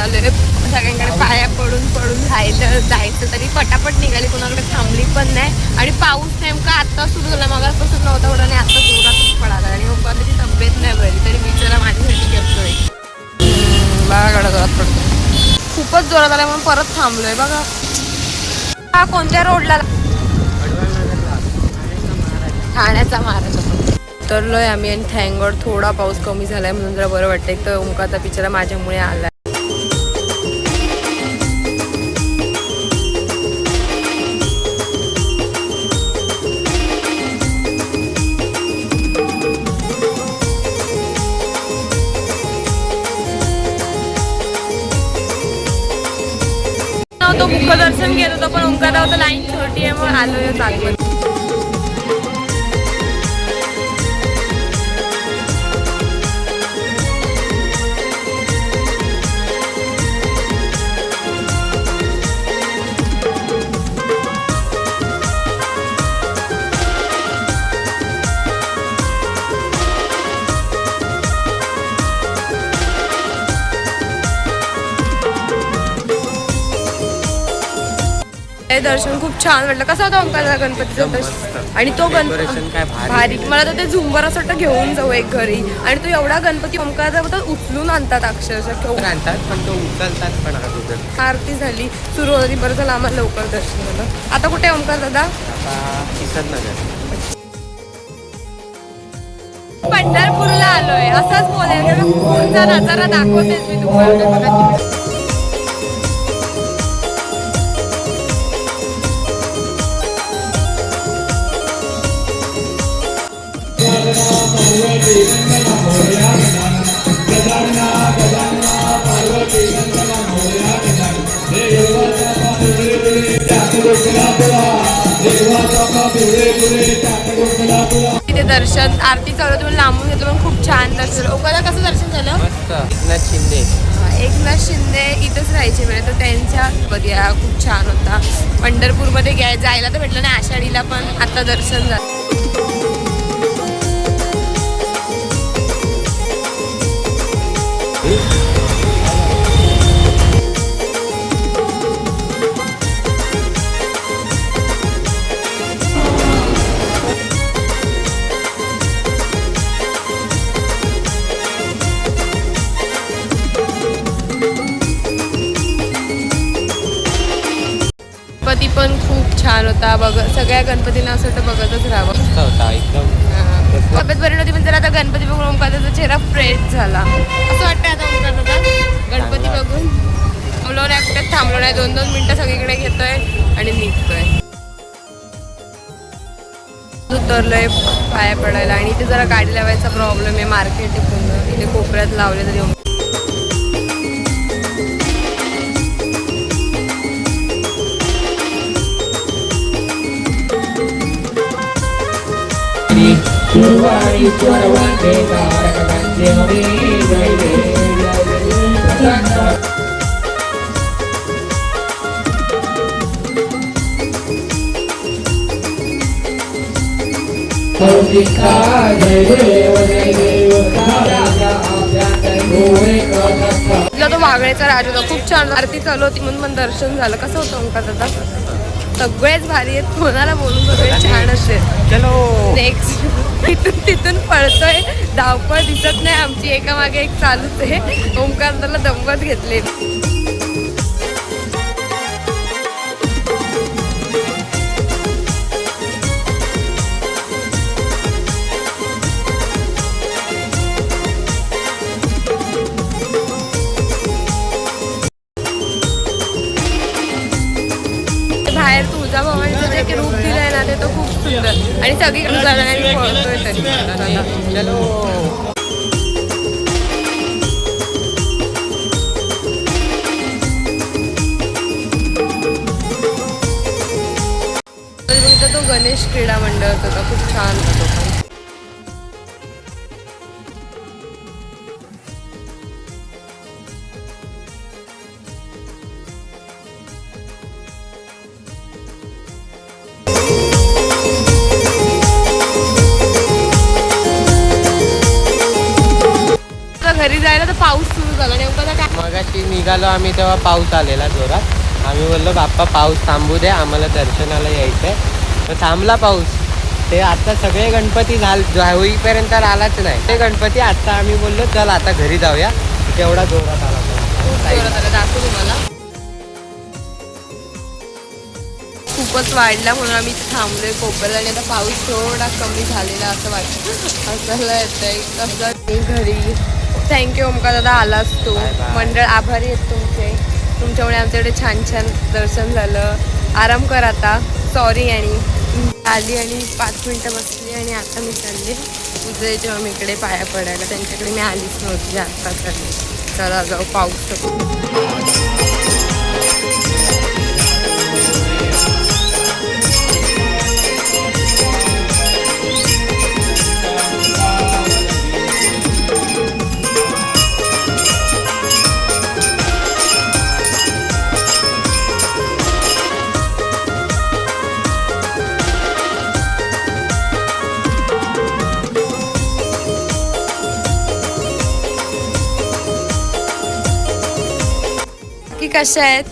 निघालोय. सगळ्यांकडे पाया पडून पडून जायचं जायचं तरी पटापट निघाली. कोणाकडे थांबली पण नाही. आणि पाऊस नेमका आता सुरू झाला. मगापासून नव्हता उडा आणि आता जोरातच पडाला आणि ओकाची तब्येत नाही बरी. तरी मी माझ्यासाठी करतोय बघा जोरात पडतो खूपच जोरात आला म्हणून परत थांबलोय बघा. हा कोणत्या रोडला ठाण्याचा महाराज. उतरलोय आम्ही आणि थँगवर थोडा पाऊस कमी झालाय म्हणून जरा बरं वाटतंय. तर उमका पिक्चर माझ्यामुळे आला तो मुख दर्शन घेत होतो पण ओंकार होतं लाईन छोटी आहे मग आलोय चालू. हे दर्शन खूप छान वाटलं. कसं होतं ओंकारचा गणपतीचा दर्शन? आणि तो गणपती भारी. मला तर ते झुंबर असं वाटतं घेऊन जाऊ एक घरी. आणि तो एवढा गणपती ओंकारचा होता उचलून आणतात अक्षरशः. आणतात पण तो उचलतात पण आरती झाली. सुरू होती बरं झालं आम्हाला लवकर दर्शन झालं. आता कुठे ओंकार दादा? पंढरपूरला आलोय. असंच बोलायचं पुढचा नजारा दाखवतेच मी तुम्हाला. तिथे दर्शन आरती चालू होती म्हणून लांबून घेतलं पण खूप छान दर्शन. ओकाला कसं दर्शन झालं? मस्त. एकनाथ शिंदे. एकनाथ शिंदे इथंच राहायचे वेळ तर त्यांच्या बघ्या खूप छान होता. पंढरपूरमध्ये घ्याय जायला तर भेटलं नाही आषाढीला पण आता दर्शन झालं. गणपती पण खूप छान होता. बघ सगळ्या गणपतीला असं वाटतं बघतच राहावं. होता एकदम. तब्येत बरी नव्हती पण जर आता गणपती बघून ओंकारचा चेहरा फ्रेश झाला. असं वाटतं आता ओंकारचा गणपती बघून. थांबलो नाही कुठे थांबलो नाही. दोन दोन मिनिटं सगळीकडे घेतोय आणि निघतोय. उतरलोय पाया पडायला. आणि इथे जरा गाडी लावायचा प्रॉब्लेम आहे. मार्केट इथे कोपऱ्यात लावले तरी तिथला तो वागळेचा राज होता. खूप छान आरती चालू होती म्हणून पण दर्शन झालं. कसं होतं ओंकार दादा? सगळेच भारी आहेत. कोणाला बोलून सगळे छान चलो. नेक्स्ट तिथून पळतोय. धावपळ दिसत नाही. आमची एका मागे एक चालूच आहे. ओंकारला दमवत घेतले सगळीकडे जाणारी पळतोय तरी. चलो. तो गणेश क्रीडा मंडळ होता खूप छान पाऊस सुरू झाला नेमका मगाशी निघालो आम्ही तेव्हा पाऊस आलेला जोरात. आम्ही बोललो बाप्पा पाऊस थांबू दे आम्हाला दर्शनाला यायचंय. तर थांबला पाऊस. ते आता सगळे गणपती झाल होईपर्यंत आलाच नाही. ते गणपती आता आम्ही बोललो चल आता घरी जाऊया. तेवढा जोरात आला दाखवू तुम्हाला. खूपच वाढला म्हणून आम्ही थांबलोय कोपऱ्यात आणि आता पाऊस थोडा कमी झालेला असं वाटतं. असायला येतंय कसं घरी थँक्यू ओमका दादा आलास तू. मंडळ आभारी आहेत तुमचे. तुमच्यामुळे आमच्याकडे छान छान दर्शन झालं. आराम कर आता. सॉरी आणि आली आणि पाच मिनटं बसली आणि आता मी चालले. तुझे जेव्हा मी इकडे पाया पडायला त्यांच्याकडे मी आलीच नव्हती आत्ता चालली चला जाऊ पाऊस की कशा आहेत.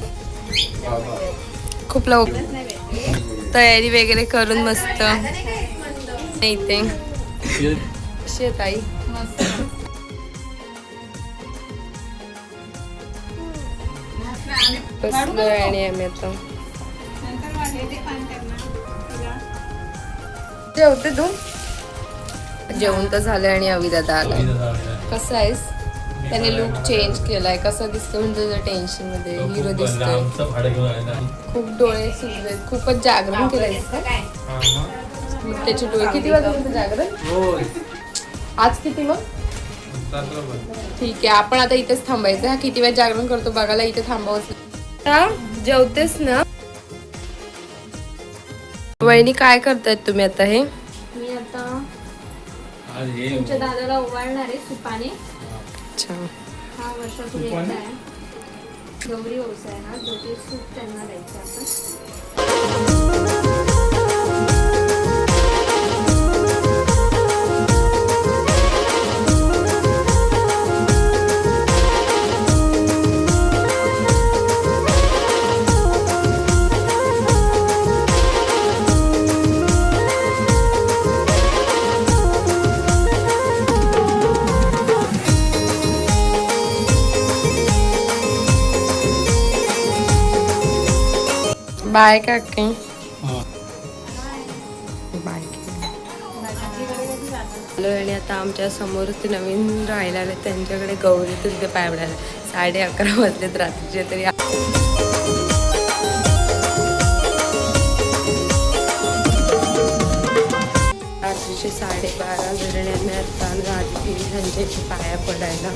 खूप लवकर तयारी वगैरे करून मस्त. ताई. बसलोय आणि आम्ही आता. जेवते तू? जेवण तर झालं आणि अवी दादा आला. कसं आहेस? त्याने लुक चेंज केलाय. कसं दिसतो म्हणजे टेन्शनमध्ये. हिरो दिसतोय. आहे. ना खूप डोळे सुजलेत. खूपच जागरण केलंय त्याचे डोळे किती वाजता जागरण? आज किती मग? ठीक आहे. आपण आता इथेच थांबायचं. हा किती वेळ जागरण करतो बघायला. इथे थांबावंच जेवतेस ना? वहिनी काय करतायत तुम्ही आता हे? मी आता आज हे तुमच्या दादाला ओवाळणार आहे सुपाने. अच्छा. हा वर्षातून एकदा आहे. गौरी व्यवसाय हा जो ते सूप त्यांना द्यायचं आपण. बाय काकी बाय आलो आणि आता आमच्यासमोर ते नवीन राहायला आले त्यांच्याकडे गौरी तिथे पाय पडायला साडे अकरा वाजलेत रात्रीचे तरी. रात्रीचे साडेबारा आम्ही आता आधी त्यांच्या पाया पडायला.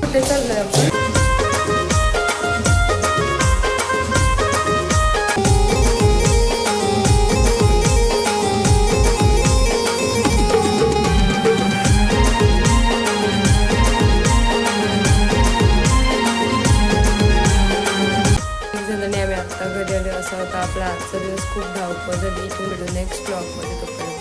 कुठे चाललोय आपण? खूप धावपळ झाली इथून भेटू नेक्स्ट ब्लॉगमध्ये तोपर्यंत